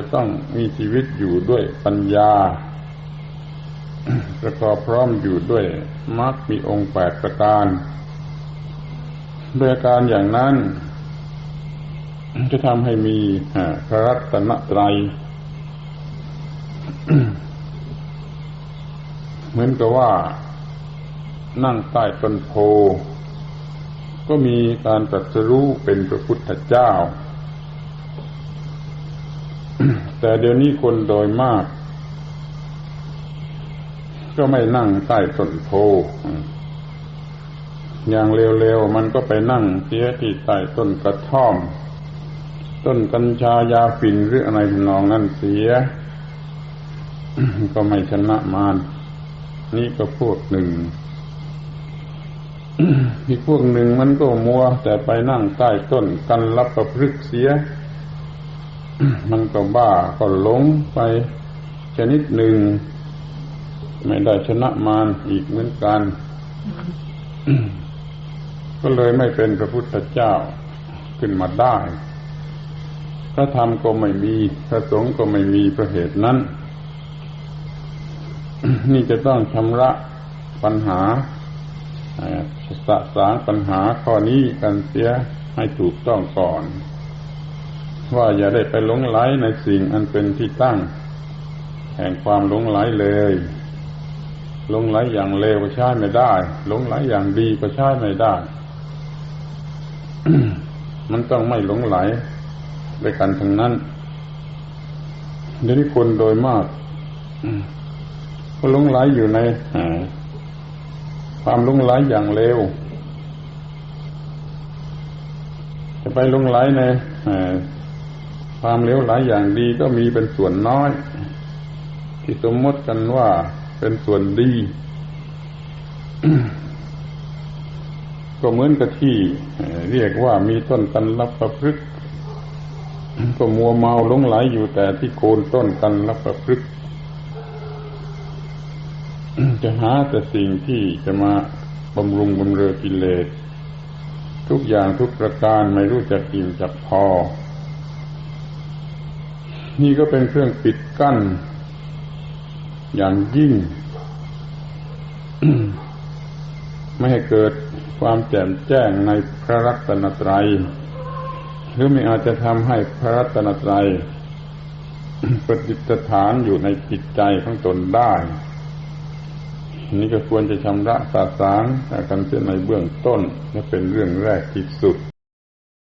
จะต้องมีชีวิตอยู่ด้วยปัญญา ประกอบพร้อมอยู่ด้วยมรรคมีองค์แปดประการโดยการอย่างนั้น จะทำให้มีพระรัตนตรัยเหมือนกับว่า นั่งใต้ต้นโพ ก็มีการตรัสรู้เป็นพระพุทธเจ้า แต่เดี๋ยวนี้คนโดยมาก ก็ไม่นั่งใต้ต้นโพอย่างเร็วๆมันก็ไปนั่งเสียที่ใต้ต้นกระท่อม ต้นกัญชายาฝิ่นหรืออะไรทำนองนั้นเสีย ก็ไม่ชนะมารนี่ก็พวกหนึ่งอีกพวกหนึ่งมันก็มัว แต่ไปนั่งใต้ต้นกันรับประพฤกเสีย มันก็บ้าก็หลงไปชนิดหนึ่ง ไม่ได้ชนะมารอีกเหมือนกัน ก็เลยไม่เป็นพระพุทธเจ้าขึ้นมาได้พระธรรมก็ไม่มีพระสงฆ์ก็ไม่มีประเหตุนั้น นี่จะต้องชำระปัญหาสะสางปัญหาข้อนี้กันเสียให้ถูกต้องก่อน ว่าอย่าได้ไปหลงไหลในสิ่งอันเป็นที่ตั้ง แห่งความหลงไหลเลยหลงไหลอย่างเลวก็ใช้ไม่ได้หลงไหลอย่างดีก็ใช้ไม่ได้ มันต้องไม่หลงไหลด้วยกันทั้งนั้นเดี๋ยวนี้คนโดยมากก็หลงไหลอยู่ในความหลงไหลอย่างเลวจะไปหลงไหลใน ความเลวหลายอย่างดีก็มีเป็นส่วนน้อย ที่สมมติกันว่าเป็นส่วนดี ก็เหมือนกับที่ เรียกว่ามีต้นกันรับประพฤกก็มัวเมาหลงไหลอยู่แต่ที่โคนต้นกันรับประพฤกจะหาแต่สิ่งที่จะมาบำรุงบำเรอกิเลส ทุกอย่างทุกประการไม่รู้จักอิ่มจักพอ นี่ก็เป็นเครื่องปิดกั้น อย่างยิ่ง ไม่ให้เกิดความแจ่มแจ้งในพระรัตนตรัย หรือไม่อาจจะทำให้พระรัตนตรัยปฏิสฐานอยู่ในจิตใจของตนได้ นี่ก็ควรจะชำระสาสางกันเสียในเบื้องต้นและเป็นเรื่องแรกที่สุด